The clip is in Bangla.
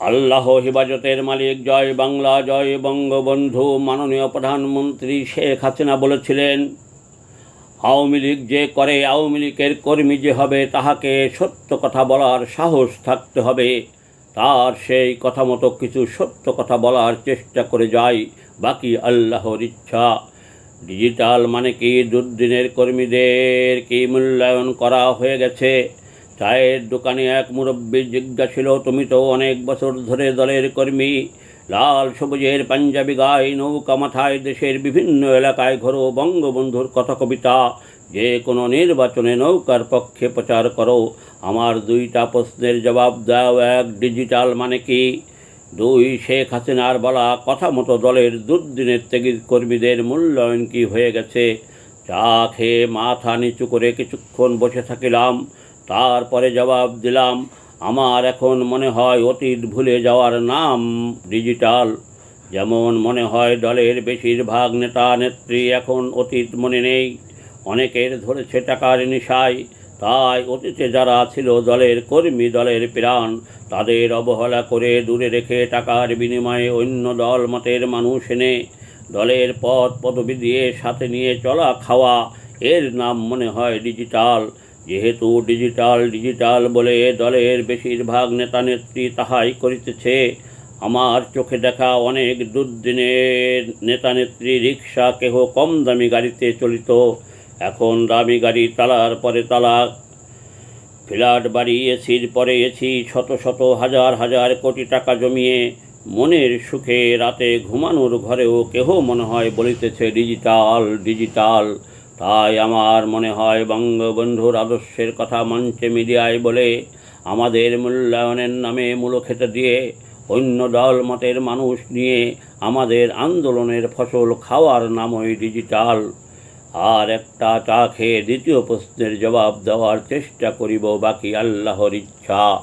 আল্লাহ হেফাজতের মালিক, জয় বাংলা, জয় বঙ্গবন্ধু, মাননীয় প্রধানমন্ত্রী শেখ হাসিনা বলেছিলেন, আওয়ামী লীগ যে করে, আওয়ামী লীগের কর্মী যে হবে, তাহাকে সত্য কথা বলার সাহস থাকতে হবে। তার সেই কথা মতো কিছু সত্য কথা বলার চেষ্টা করে যাই, বাকি আল্লাহর ইচ্ছা। ডিজিটাল মানে কি? দুর্দিনের কর্মীদের কি মূল্যায়ন করা হয়ে গেছে? চায়ের দোকানে এক মুরব্বী জিজ্ঞাসিল, তুমি তো অনেক বছর ধরে দলের কর্মী। লাল সবুজের পাঞ্জাবি গায়ে নৌকা মাথায় দেশের বিভিন্ন এলাকায় ঘোরো বঙ্গবন্ধুর কথা কবিতা যে কোনো নির্বাচনে নৌকার পক্ষে প্রচার করো। আমার দুইটা প্রশ্নের জবাব দাও, এক ডিজিটাল মানে কি? দুই, শেখ হাসিনার বলা কথা মতো দলের দুর্দিনের ত্যাগী কর্মীদের মূল্যায়ন কি হয়ে গেছে? চা খেয়ে মাথা নিচু করে কিছুক্ষণ বসে থাকিলাম। তারপরে জবাব দিলাম, আমার এখন মনে হয় অতীত ভুলে যাওয়ার নাম ডিজিটাল। যেমন মনে হয় দলের বেশিরভাগ নেতা নেত্রী এখন অতীত মনে নেই। অনেকের ধরেছে টাকার নেশায় তাই অতীতে যারা ছিল দলের কর্মী, দলের প্রাণ, তাদের অবহেলা করে দূরে রেখে টাকার বিনিময়ে অন্য দল মতের মানুষ এনে দলের পদ পদবি দিয়ে সাথে নিয়ে চলা খাওয়া, এর নাম মনে হয় ডিজিটাল। যেহেতু ডিজিটাল ডিজিটাল বলে দলের বেশিরভাগ নেতা নেত্রী তাহাই করিতেছে, আমার চোখে দেখা অনেক দুর্দিনের নেতা নেত্রী রিক্সা কেহ কম দামি গাড়িতে চলিত। এখন দামি গাড়ি তালার পরে তালা, ফ্ল্যাট বাড়ি, এসির পরে এসি, শত শত হাজার হাজার কোটি টাকা জমিয়ে মনের সুখে রাতে ঘুমানোর ঘরেও কেহ মনে হয় বলিতেছে, ডিজিটাল ডিজিটাল। তাই আমার মনে হয় বঙ্গবন্ধুর আদর্শের কথা মঞ্চে মিডিয়ায় বলে আমাদের মূল্যায়নের নামে মূলো খেতে দিয়ে অন্য দল মতের মানুষ নিয়ে আমাদের আন্দোলনের ফসল খাওয়ার নামই ডিজিটাল আর একটা চা খেয়ে দ্বিতীয় প্রশ্নের জবাব দেওয়ার চেষ্টা করিব বাকি আল্লাহর ইচ্ছা।